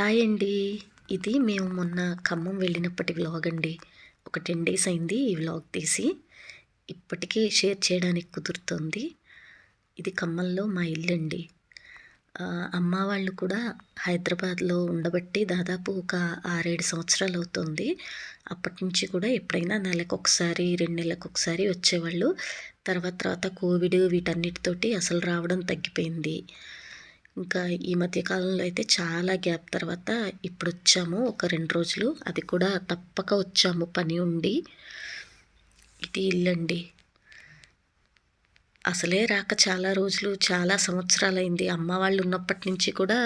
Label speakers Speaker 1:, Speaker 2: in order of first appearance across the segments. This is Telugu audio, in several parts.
Speaker 1: హాయ్ అండి. ఇది మేము మొన్న ఖమ్మం వెళ్ళినప్పటి వ్లాగ్ అండి. ఒక టెన్ డేస్ అయింది ఈ వ్లాగ్ తీసి. ఇప్పటికే షేర్ చేయడానికి కుదురుతుంది. ఇది ఖమ్మంలో మా ఇల్లు అండి. అమ్మ వాళ్ళు కూడా హైదరాబాద్లో ఉండబట్టి దాదాపు ఒక ఆరేడు సంవత్సరాలు అవుతుంది. అప్పటి నుంచి కూడా ఎప్పుడైనా నెలకు ఒకసారి రెండు నెలలకు ఒకసారి వచ్చేవాళ్ళు. తర్వాత తర్వాత కోవిడ్ వీటన్నిటితోటి అసలు రావడం తగ్గిపోయింది. ఇంకా ఈ మధ్య కాలంలో అయితే చాలా గ్యాప్ తర్వాత ఇప్పుడు వచ్చాము ఒక రెండు రోజులు అది కూడా తప్పక వచ్చాము. పని ఉండి. ఇది ఇల్లండి. అసలే రాక చాలా రోజులు చాలా సంవత్సరాలైంది. అమ్మ వాళ్ళు ఉన్నప్పటి నుంచి కూడా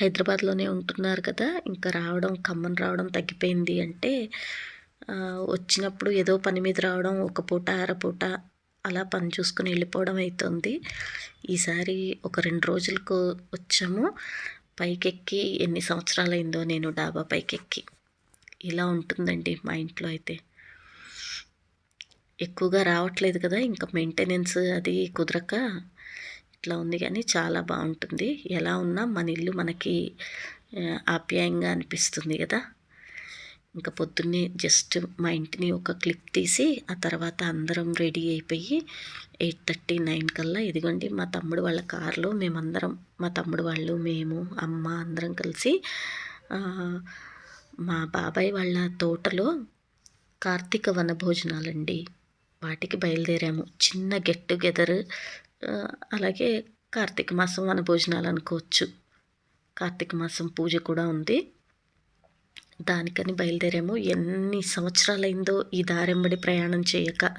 Speaker 1: హైదరాబాద్లోనే ఉంటున్నారు కదా. ఇంకా రావడం ఖమ్మం రావడం తగ్గిపోయింది అంటే వచ్చినప్పుడు ఏదో పని మీద రావడం ఒక పూట అరపూట అలా పని చూసుకుని వెళ్ళిపోవడం అవుతుంది ఈసారి ఒక రెండు రోజులకు వచ్చాము. పైకెక్కి ఎన్ని సంవత్సరాలైందో నేను డాబా పైకెక్కి. ఇలా ఉంటుందండి మా ఇంట్లో అయితే. ఎక్కువగా రావట్లేదు కదా ఇంకా మెయింటెనెన్స్ అది కుదరక ఇట్లా ఉంది కానీ చాలా బాగుంటుంది. ఎలా ఉన్నా మన ఇల్లు మనకి ఆప్యాయంగా అనిపిస్తుంది కదా. ఇంకా పొద్దున్నే జస్ట్ మా ఇంటిని ఒక క్లిప్ తీసి ఆ తర్వాత అందరం రెడీ అయిపోయి ఎయిట్ థర్టీ నైన్ కల్లా ఇదిగోండి మా తమ్ముడు వాళ్ళ కారులో మేమందరం మా తమ్ముడు వాళ్ళు మేము అమ్మ అందరం కలిసి మా బాబాయ్ వాళ్ళ తోటలో కార్తీక వనభోజనాలండి వాటికి బయలుదేరాము. చిన్న గెట్ టుగెదర్ అలాగే కార్తీక మాసం వనభోజనాలు అనుకోవచ్చు. కార్తీక మాసం పూజ కూడా ఉంది. దానికని బయలుదేరాము. ఎన్ని సంవత్సరాలైందో ఈ దారెంబడి ప్రయాణం చేయక.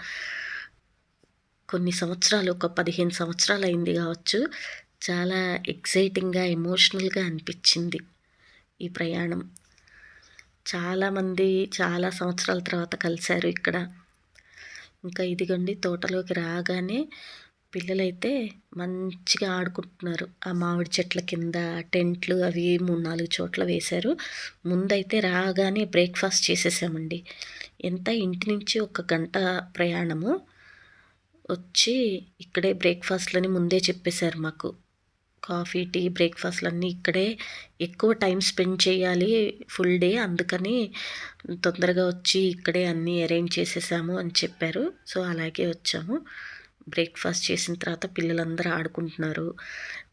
Speaker 1: కొన్ని సంవత్సరాలు ఒక పదిహేను సంవత్సరాలు అయింది కావచ్చు. చాలా ఎగ్జైటింగ్గా ఎమోషనల్గా అనిపించింది ఈ ప్రయాణం. చాలామంది చాలా సంవత్సరాల తర్వాత కలిశారు ఇక్కడ. ఇంకా ఇదిగోండి తోటలోకి రాగానే పిల్లలైతే మంచిగా ఆడుకుంటున్నారు. ఆ మామిడి చెట్ల కింద టెంట్లు అవి మూడు నాలుగు చోట్ల వేశారు. ముందైతే రాగానే బ్రేక్ఫాస్ట్ చేసేసామండి. ఎంత ఇంటి నుంచి ఒక గంట ప్రయాణము? వచ్చి ఇక్కడే బ్రేక్ఫాస్ట్లని ముందే చెప్పేశారు మాకు. కాఫీ టీ బ్రేక్ఫాస్ట్లు అన్నీ ఇక్కడే ఎక్కువ టైం స్పెండ్ చేయాలి ఫుల్ డే అందుకని తొందరగా వచ్చి ఇక్కడే అన్నీ అరేంజ్ చేసేసాము అని చెప్పారు. సో అలాగే వచ్చాము. బ్రేక్ఫాస్ట్ చేసిన తర్వాత పిల్లలందరూ ఆడుకుంటున్నారు.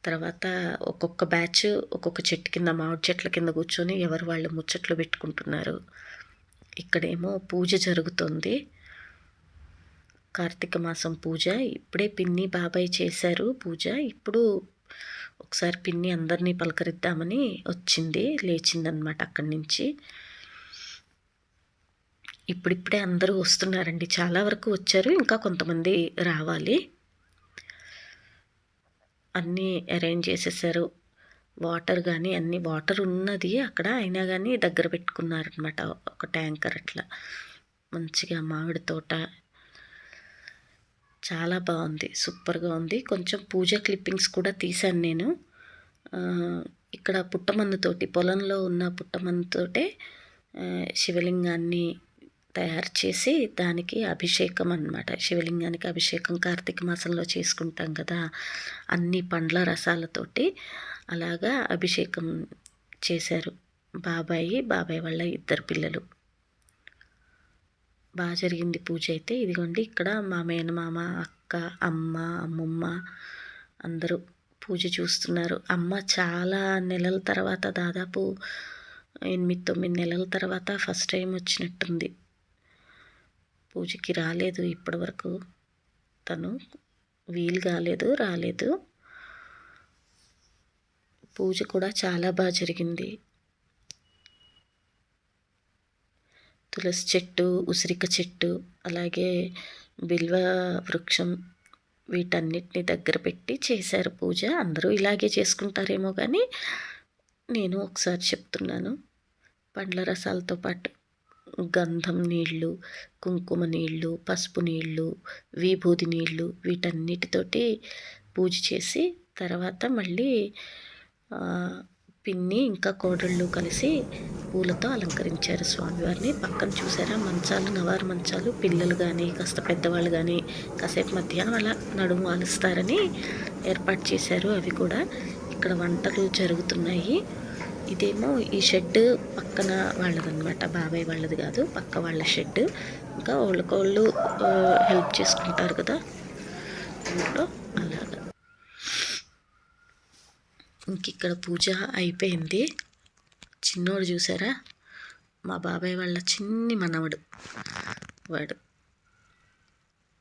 Speaker 1: తర్వాత ఒక్కొక్క బ్యాచ్ ఒక్కొక్క చెట్టు కింద మామిడి చెట్ల కింద కూర్చొని ఎవరు వాళ్ళు ముచ్చట్లు పెట్టుకుంటున్నారు. ఇక్కడేమో పూజ జరుగుతుంది. కార్తీక మాసం పూజ. ఇప్పుడే పిన్ని బాబాయ్ చేశారు పూజ. ఇప్పుడు ఒకసారి పిన్ని అందరినీ పలకరిద్దామని వచ్చింది లేచిందనమాట అక్కడి నుంచి ఇప్పుడిప్పుడే అందరూ వస్తున్నారండి. చాలా వరకు వచ్చారు. ఇంకా కొంతమంది రావాలి. అన్నీ అరేంజ్ చేసేసారు. వాటర్ కానీ అన్ని వాటర్ ఉన్నది. అక్కడ అయినా కానీ దగ్గర పెట్టుకున్నారనమాట ఒక ట్యాంకర్ అట్లా. మంచిగా మామిడి తోట. చాలా బాగుంది. సూపర్గా ఉంది. కొంచెం పూజ క్లిప్పింగ్స్ కూడా తీశాను నేను. ఇక్కడ పుట్టమందుతోటి పొలంలో ఉన్న పుట్టమందుతోటే శివలింగాన్ని తయారు చేసి దానికి అభిషేకం అన్నమాట శివలింగానికి అభిషేకం కార్తీక మాసంలో చేసుకుంటాం కదా అన్ని పండ్ల రసాలతోటి అలాగా అభిషేకం చేశారు బాబాయి బాబాయ్ వాళ్ళ ఇద్దరు పిల్లలు. బాగా జరిగింది పూజ అయితే. ఇదిగోండి ఇక్కడ మా మేనమామ అక్క అమ్మ అమ్మమ్మ అందరూ పూజ చూస్తున్నారు. అమ్మ చాలా నెలల తర్వాత దాదాపు ఎనిమిది తొమ్మిది నెలల తర్వాత ఫస్ట్ టైం వచ్చినట్టుంది. పూజకి రాలేదు. ఇప్పటివరకు తను వీలు కాలేదు రాలేదు. పూజ కూడా చాలా బాగా జరిగింది. తులసి చెట్టు ఉసిరిక చెట్టు అలాగే బిల్వ వృక్షం వీటన్నిటిని దగ్గర పెట్టి చేశారు పూజ. అందరూ ఇలాగే చేసుకుంటారేమో కానీ నేను ఒకసారి చెప్తున్నాను. పండ్ల రసాలతో పాటు గంధం నీళ్ళు కుంకుమ నీళ్ళు పసుపు నీళ్ళు విభూతి నీళ్ళు వీటన్నిటితోటి పూజ చేసి తర్వాత మళ్ళీ పిన్ని ఇంకా కోడళ్ళు కలిసి పూలతో అలంకరించారు స్వామివారిని. పక్కన చూసారా? మంచాలు నవారు మంచాలు. పిల్లలు కానీ కాస్త పెద్దవాళ్ళు కానీ కాసేపు మధ్యాహ్నం అలా నడుము అలుస్తారని ఏర్పాటు చేశారు అవి కూడా. ఇక్కడ వంటలు జరుగుతున్నాయి. ఇదేమో ఈ షెడ్ పక్కన వాళ్ళదనమాట బాబాయ్ వాళ్ళది కాదు పక్క వాళ్ళ షెడ్. ఇంకా వాళ్ళకోళ్ళు హెల్ప్ చేసుకుంటారు కదా. ఇంట్లో అలాగా. ఇంక ఇక్కడ పూజ అయిపోయింది. చిన్నోడు చూసారా? మా బాబాయ్ వాళ్ళ చిన్ని మనవడు. వాడు.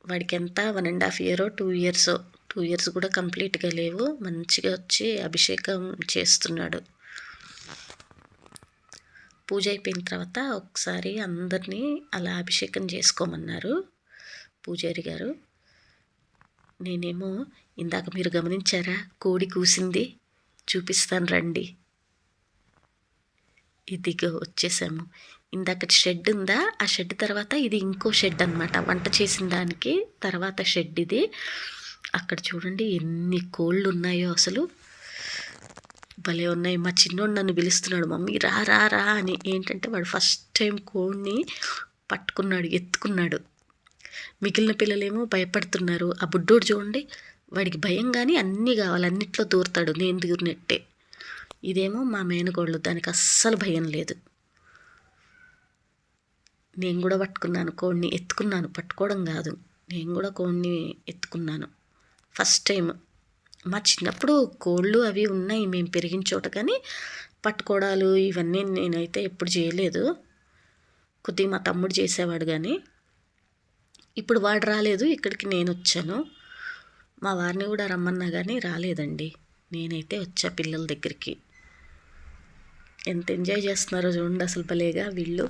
Speaker 1: వాడికి ఎంత వన్ అండ్ హాఫ్ ఇయరో టూ ఇయర్సో టూ ఇయర్స్ కూడా కంప్లీట్గా లేవు. మంచిగా వచ్చి అభిషేకం చేస్తున్నాడు. పూజ అయిపోయిన తర్వాత ఒకసారి అందరినీ అలా అభిషేకం చేసుకోమన్నారు పూజారి గారు. నేనేమో ఇందాక మీరు గమనించారా? కోడి కూసింది. చూపిస్తాను రండి. ఇదిగో వచ్చేసాము. ఇందాక షెడ్ ఉందా? ఆ షెడ్ తర్వాత ఇది ఇంకో షెడ్ అనమాట వంట చేసిన దానికి తర్వాత షెడ్ ఇది. అక్కడ చూడండి ఎన్ని కోళ్ళు ఉన్నాయో అసలు. భలే ఉన్నాయి. మా చిన్నోడు నన్ను పిలుస్తున్నాడు మమ్మీ రా రా రా అని. ఏంటంటే వాడు ఫస్ట్ టైం కోడిని పట్టుకున్నాడు ఎత్తుకున్నాడు. మిగిలిన పిల్లలేమో భయపడుతున్నారు. ఆ బుడ్డోడు చూడండి వాడికి భయం కానీ అన్నీ కావాలి. అన్నిట్లో దూరుతాడు నేను దూరినట్టే ఇదేమో మా మేనగోళ్ళు దానికి అస్సలు భయం లేదు. నేను కూడా పట్టుకున్నాను కోడిని ఎత్తుకున్నాను. పట్టుకోవడం కాదు. నేను కూడా కోడిని ఎత్తుకున్నాను. ఫస్ట్ టైం మా చిన్నప్పుడు కోళ్ళు అవి ఉన్నాయి మేము పెరిగిన చోట కానీ పట్టుకోవడాలు ఇవన్నీ నేనైతే ఎప్పుడు చేయలేదు. కొద్దిగా మా తమ్ముడు చేసేవాడు కానీ ఇప్పుడు వాడు రాలేదు ఇక్కడికి నేను వచ్చాను. మా వారిని కూడా రమ్మన్నా కానీ రాలేదండి. నేనైతే వచ్చా పిల్లల దగ్గరికి. ఎంత ఎంజాయ్ చేస్తున్నారో చూడండి అసలు భలేగా వీళ్ళు.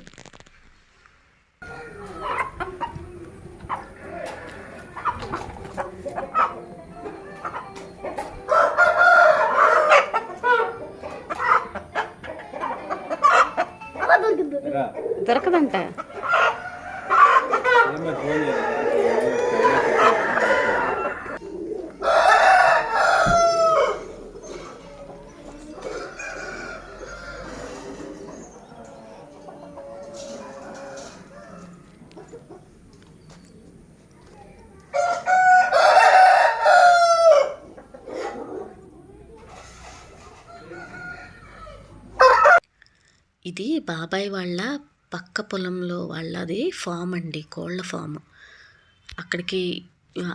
Speaker 2: దొరకదంట.
Speaker 1: ఇది బాబాయ్ వాళ్ళ పక్క పొలంలో వాళ్ళది ఫామ్ అండి కోళ్ళ ఫామ్. అక్కడికి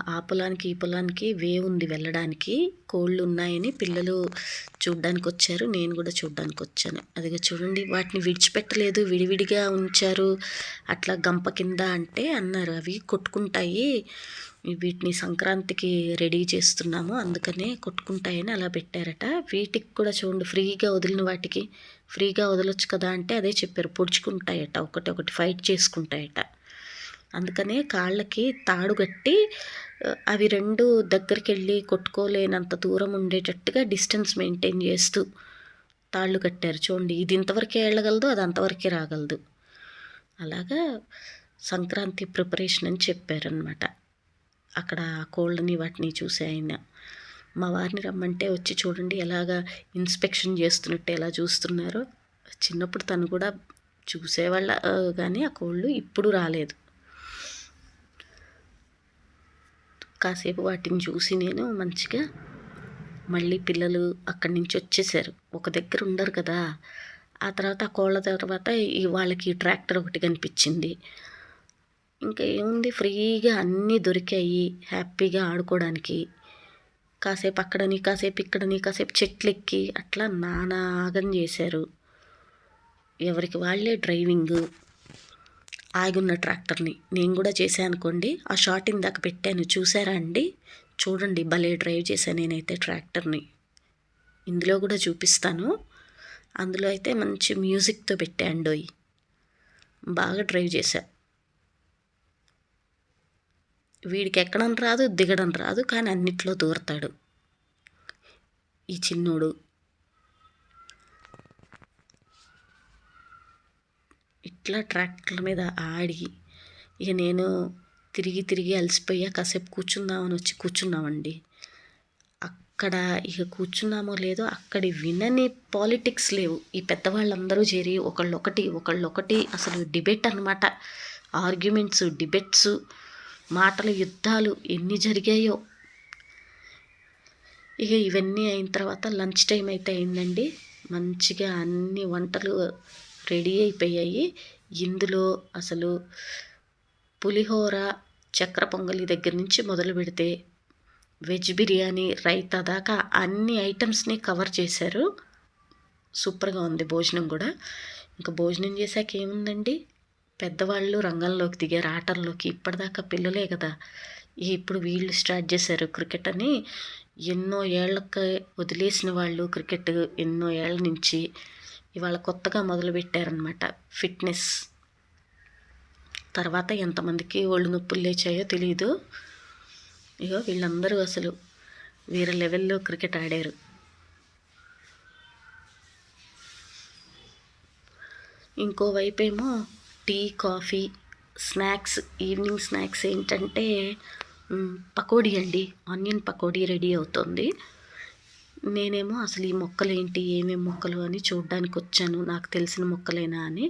Speaker 1: ఆ పొలానికి ఈ పొలానికి వే ఉంది వెళ్ళడానికి. కోళ్ళు ఉన్నాయని పిల్లలు చూడ్డానికి వచ్చారు నేను కూడా చూడ్డానికి వచ్చాను అదిగా చూడండి వాటిని విడిచిపెట్టలేదు విడివిడిగా ఉంచారు. అట్లా గంప కింద అంటే అన్నారు అవి కొట్టుకుంటాయి. వీటిని సంక్రాంతికి రెడీ చేస్తున్నాము అందుకనే కొట్టుకుంటాయని అలా పెట్టారట. వీటికి కూడా చూడండి ఫ్రీగా వదిలిన వాటికి ఫ్రీగా వదలొచ్చు కదా అంటే అదే చెప్పారు. పొడుచుకుంటాయట ఒకటి ఒకటి ఫైట్ చేసుకుంటాయట. అందుకనే కాళ్ళకి తాడు కట్టి అవి రెండు దగ్గరికి వెళ్ళి కొట్టుకోలేనంత దూరం ఉండేటట్టుగా డిస్టెన్స్ మెయింటైన్ చేస్తూ తాళ్ళు కట్టారు. చూడండి ఇది ఇంతవరకే వెళ్ళగలదు అది అంతవరకే రాగలదు. అలాగా సంక్రాంతి ప్రిపరేషన్ అని చెప్పారనమాట అక్కడ కోళ్ళని వాటిని చూసే ఆయన మా వారిని రమ్మంటే వచ్చి చూడండి ఎలాగా ఇన్స్పెక్షన్ చేస్తున్నట్టు ఎలా చూస్తున్నారో. చిన్నప్పుడు తను కూడా చూసేవాళ్ళ కానీ ఆ కోళ్ళు ఇప్పుడు రాలేదు. కాసేపు వాటిని చూసి నేను మంచిగా మళ్ళీ పిల్లలు అక్కడి నుంచి వచ్చేసారు. ఒక దగ్గర ఉండరు కదా. ఆ తర్వాత ఆ కోళ్ళ తర్వాత వాళ్ళకి ట్రాక్టర్ ఒకటి కనిపించింది. ఇంకా ఏముంది? ఫ్రీగా అన్నీ దొరికాయి. హ్యాపీగా ఆడుకోవడానికి. కాసేపు అక్కడని కాసేపు ఇక్కడని కాసేపు చెట్లు ఎక్కి అట్లా నానాగం చేశారు. ఎవరికి వాళ్ళే డ్రైవింగ్. ఆగున్న ట్రాక్టర్ని. నేను కూడా చేశాను అనుకోండి ఆ షార్ట్ ఇందాక పెట్టాను. చూసారా అండి? చూడండి భలే డ్రైవ్ చేశాను నేనైతే ట్రాక్టర్ని. ఇందులో కూడా చూపిస్తాను. అందులో అయితే మంచి మ్యూజిక్తో పెట్టాండోయ్ బాగా డ్రైవ్ చేశా. వీడికి ఎక్కడం రాదు దిగడం రాదు కానీ అన్నిట్లో దూరతాడు ఈ చిన్నోడు. ఇట్లా ట్రాక్టర్ మీద ఆడి ఇక నేను తిరిగి తిరిగి అలసిపోయా కాసేపు కూర్చుందామని వచ్చి కూర్చున్నామండి. అక్కడ ఇక కూర్చున్నామో లేదో అక్కడి వినని పాలిటిక్స్ లేవు. ఈ పెద్దవాళ్ళందరూ చేరి ఒకళ్ళొకటి ఒకళ్ళొకటి అసలు డిబేట్ అనమాట ఆర్గ్యుమెంట్స్ డిబేట్స్ మాటల యుద్ధాలు ఎన్ని జరిగాయో. ఇక ఇవన్నీ అయిన తర్వాత లంచ్ టైం అయితే అయిందండి. మంచిగా అన్ని వంటలు రెడీ అయిపోయాయి. ఇందులో అసలు పులిహోర చక్ర పొంగలి దగ్గర నుంచి మొదలు పెడితే వెజ్ బిర్యానీ రైతా దాకా అన్ని ఐటమ్స్ని కవర్ చేశారు. సూపర్గా ఉంది భోజనం కూడా. ఇంకా భోజనం చేశాక ఏముందండి? పెద్దవాళ్ళు రంగంలోకి దిగారు ఆటల్లోకి. ఇప్పటిదాకా పిల్లలే కదా. ఇప్పుడు వీళ్ళు స్టార్ట్ చేశారు క్రికెట్ అని. ఎన్నో ఏళ్ళకి వదిలేసిన వాళ్ళు క్రికెట్ ఎన్నో ఏళ్ళ నుంచి ఇవాళ కొత్తగా మొదలుపెట్టారనమాట ఫిట్నెస్. తర్వాత ఎంతమందికి ఒళ్ళు నొప్పులు లేచాయో తెలియదు ఇగో వీళ్ళందరూ అసలు వేరే లెవెల్లో క్రికెట్ ఆడారు. ఇంకోవైపేమో tea coffee snacks evening snacks ఏంటంటే పకోడీ అండి. ఆనియన్ పకోడీ రెడీ అవుతుంది. నేనేమో అసలు ఈ మొక్కలు ఏంటి ఏమేమి మొక్కలు అని చూడడానికి వచ్చాను. నాకు తెలిసిన మొక్కలేనా అని.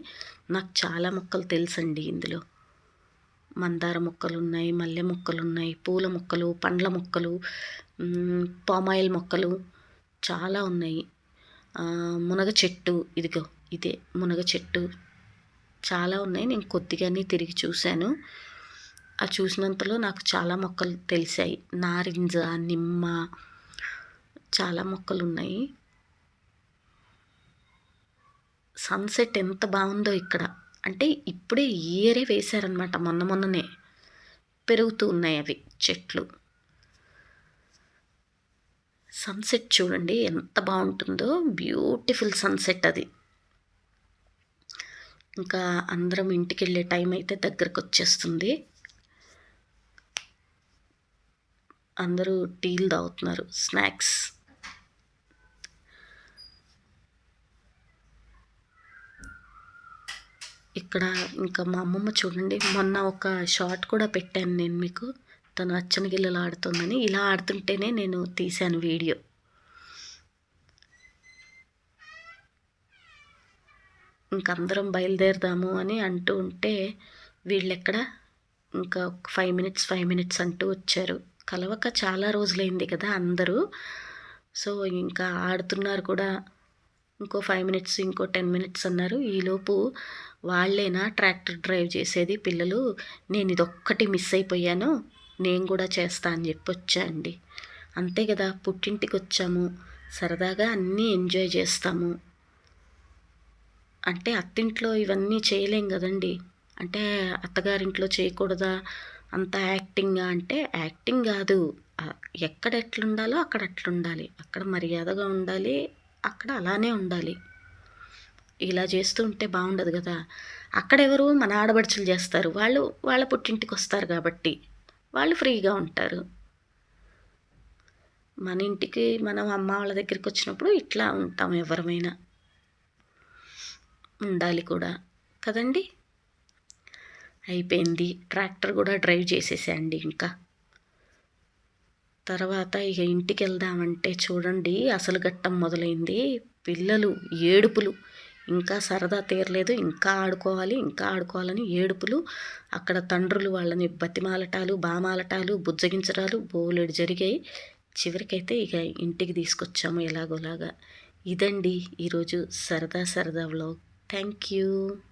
Speaker 1: నాకు చాలా మొక్కలు తెలుసండి ఇందులో. మందార మొక్కలు ఉన్నాయి మల్లె మొక్కలు ఉన్నాయి పూల మొక్కలు పండ్ల మొక్కలు పామాయిల్ మొక్కలు చాలా ఉన్నాయి. మునగ చెట్టు ఇదిగో ఇదే మునగ చెట్టు. చాలా ఉన్నాయి. నేను కొద్దిగానే తిరిగి చూశాను. ఆ చూసినంతలో నాకు చాలా మొక్కలు తెలిసాయి. నారింజ నిమ్మ చాలా మొక్కలు ఉన్నాయి. సన్సెట్ ఎంత బాగుందో ఇక్కడ. అంటే ఇప్పుడే ఇయరే వేశారనమాట మొన్న మొన్ననే పెరుగుతూ ఉన్నాయి అవి చెట్లు. సన్సెట్ చూడండి ఎంత బాగుంటుందో. బ్యూటిఫుల్ సన్సెట్ అది. ఇంకా అందరం ఇంటికి వెళ్ళే టైం అయితే దగ్గరకు వచ్చేస్తుంది అందరూ టీలు తాగుతున్నారు స్నాక్స్. ఇక్కడ ఇంకా మా అమ్మమ్మ చూడండి మొన్న ఒక షార్ట్ కూడా పెట్టాను నేను మీకు. తను అచ్చనగిల్లలు ఆడుతుందని. ఇలా ఆడుతుంటేనే నేను తీశాను వీడియో. ఇంకందరం బయలుదేరదాము అని అంటూ ఉంటే వీళ్ళెక్కడ? ఇంకా ఒక ఫైవ్ మినిట్స్ ఫైవ్ మినిట్స్ అంటూ వచ్చారు. కలవక చాలా రోజులైంది కదా అందరూ. సో ఇంకా ఆడుతున్నారు కూడా. ఇంకో ఫైవ్ మినిట్స్ ఇంకో టెన్ మినిట్స్ అన్నారు. ఈలోపు వాళ్ళేనా ట్రాక్టర్ డ్రైవ్ చేసేది? పిల్లలు నేను ఇదొక్కటి మిస్ అయిపోయాను. నేను కూడా చేస్తా అని చెప్పి వచ్చా అండి. అంతే కదా పుట్టింటికి వచ్చాము. సరదాగా అన్నీ ఎంజాయ్ చేస్తాము. అంటే అత్తింట్లో ఇవన్నీ చేయలేం కదండి. అంటే అత్తగారింట్లో చేయకూడదా? అంత యాక్టింగ్గా అంటే యాక్టింగ్ కాదు. ఎక్కడ ఎట్లుండాలో అక్కడ అట్లుండాలి. అక్కడ మర్యాదగా ఉండాలి. అక్కడ అలానే ఉండాలి. ఇలా చేస్తూ ఉంటే బాగుండదు కదా. అక్కడెవరు మన ఆడబడుచులు చేస్తారు. వాళ్ళు వాళ్ళ పుట్టింటికి వస్తారు కాబట్టి వాళ్ళు ఫ్రీగా ఉంటారు. మన ఇంటికి మనం అమ్మ వాళ్ళ దగ్గరికి వచ్చినప్పుడు ఇట్లా ఉంటాం ఎవరమైనా. ఉండాలి కూడా. కదండి? అయిపోయింది. ట్రాక్టర్ కూడా డ్రైవ్ చేసేసేయండి ఇంకా. తర్వాత ఇక ఇంటికి వెళ్దామంటే చూడండి అసలు ఘట్టం మొదలైంది. పిల్లలు ఏడుపులు. ఇంకా సరదా తీరలేదు. ఇంకా ఆడుకోవాలి ఇంకా ఆడుకోవాలని ఏడుపులు. అక్కడ తండ్రులు వాళ్ళని బతిమాలటాలు బామాలటాలు బుజ్జగించడాలు బోలెడు జరిగాయి. చివరికైతే ఇక ఇంటికి తీసుకొచ్చాము ఎలాగోలాగా. ఇదండి ఈరోజు సరదా సరదా వ్లాగ్. Thank you.